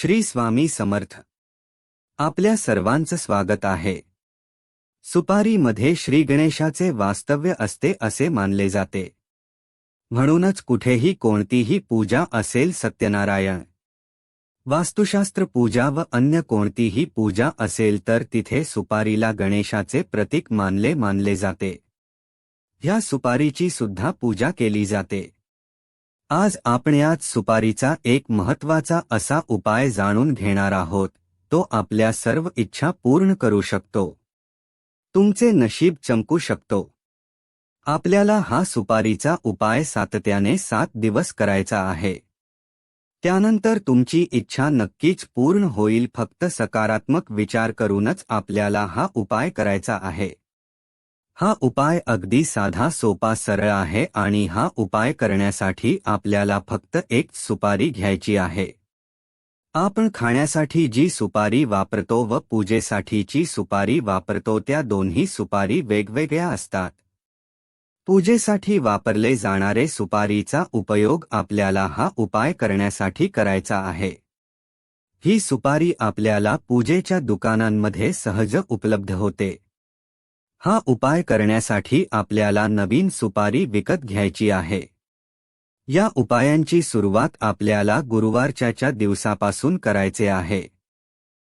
श्री स्वामी समर्थ. आपल्या सर्वांचं स्वागत आहे. सुपारीमध्ये श्री गणेशाचे वास्तव्य असते असे मानले जाते. म्हणूनच कुठेही कोणतीही पूजा असेल सत्यनारायण. वास्तुशास्त्र पूजा व अन्य कोणतीही पूजा असेल तर तिथे सुपारीला गणेशाचे प्रतीक मानले मानले जाते. ह्या सुपारीची सुद्धा पूजा केली जाते. आज आपण यात सुपारीचा एक महत्त्वाचा असा उपाय जाणून घेणार आहोत तो आपल्या सर्व इच्छा पूर्ण करू शकतो. तुमचे नशीब चमकू शकतो. आपल्याला हा सुपारीचा उपाय सातत्याने सात दिवस करायचा आहे. त्यानंतर तुमची इच्छा नक्कीच पूर्ण होईल फक्त सकारात्मक विचार करूनच आपल्याला हा उपाय करायचा आहे. हा उपाय अगदी साधा सोपा सरळ आहे आणि हा उपाय करण्यासाठी आपल्याला फक्त एक सुपारी घ्यायची आहे. आपण खाण्यासाठी जी सुपारी वापरतो व पूजेसाठीची सुपारी वापरतो त्या दोन्ही सुपारी वेगवेगळ्या असतात. पूजेसाठी वापरले जाणारे सुपारीचा उपयोग आपल्याला हा उपाय करण्यासाठी करायचा आहे. ही सुपारी आपल्याला पूजेच्या दुकानांमध्ये सहज उपलब्ध होते. हा उपाय करण्यासाठी आपल्याला नवीन सुपारी विकत घ्यायची आहे. या उपायांची सुरुवात आपल्याला गुरुवारच्या दिवसापासून करायचे आहे.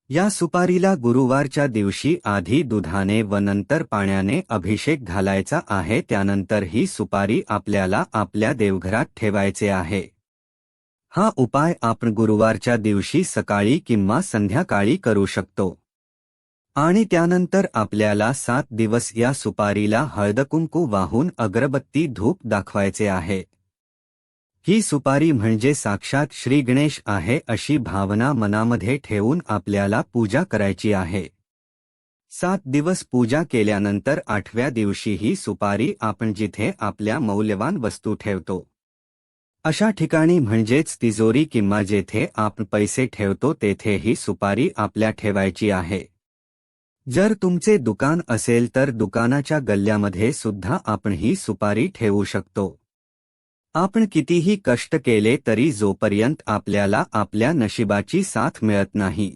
या सुपारीला गुरुवारच्या दिवशी आधी दुधाने व नंतर पाण्याने अभिषेक घालायचा आहे त्यानंतर ही सुपारी आपल्याला आपल्या देवघरात ठेवायचे आहे. हा उपाय आपण गुरुवारच्या दिवशी सकाळी किंवा संध्याकाळी करू शकतो. आणि त्यानंतर आपल्याला सात दिवस या सुपारीला हळदकुंकू वाहून अगरबत्ती धूप दाखवायचे आहे. ही सुपारी म्हणजे साक्षात श्री गणेश आहे अशी भावना मनामध्ये ठेवून आपल्याला पूजा करायची आहे. सात दिवस पूजा केल्यानंतर आठव्या दिवशी ही सुपारी आपण जिथे आपल्या मौल्यवान वस्तू ठेवतो. अशा ठिकाणी म्हणजेच तिजोरी किंवा जेथे आपण पैसे ठेवतो तेथे ही सुपारी आपल्या ठेवायची आहे. जर तुमचे दुकान असेल तर दुकानाच्या गल्ल्यामध्ये सुद्धा आपण ही सुपारी ठेवू शकतो. आपण कितीही कष्ट केले तरी जोपर्यंत आपल्याला आपल्या नशिबाची साथ मिळत नाही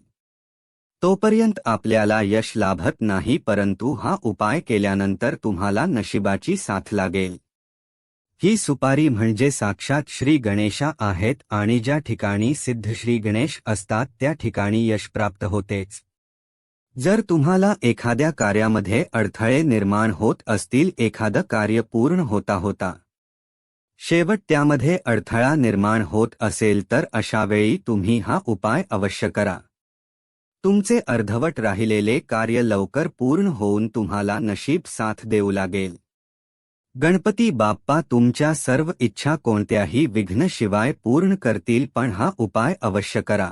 तोपर्यंत आपल्याला यश लाभत नाही परंतु हा उपाय केल्यानंतर तुम्हाला नशिबाची साथ लागेल. ही सुपारी म्हणजे साक्षात श्री गणेशा आहेत आणि ज्या ठिकाणी सिद्ध श्री गणेश असतात त्या ठिकाणी यश प्राप्त होतेच. जर तुम्हाला एखाद्या कार्यामध्ये अडथळे निर्माण होत असतील एखादं कार्य पूर्ण होता होता. शेवट त्यामध्ये अडथळा निर्माण होत असेल तर अशावेळी तुम्ही हा उपाय अवश्य करा. तुमचे अर्धवट राहिलेले कार्य लवकर पूर्ण होऊन तुम्हाला नशीब साथ देऊ लागेल. गणपती बाप्पा तुमच्या सर्व इच्छा कोणत्याही विघ्नशिवाय पूर्ण करतील पण हा उपाय अवश्य करा.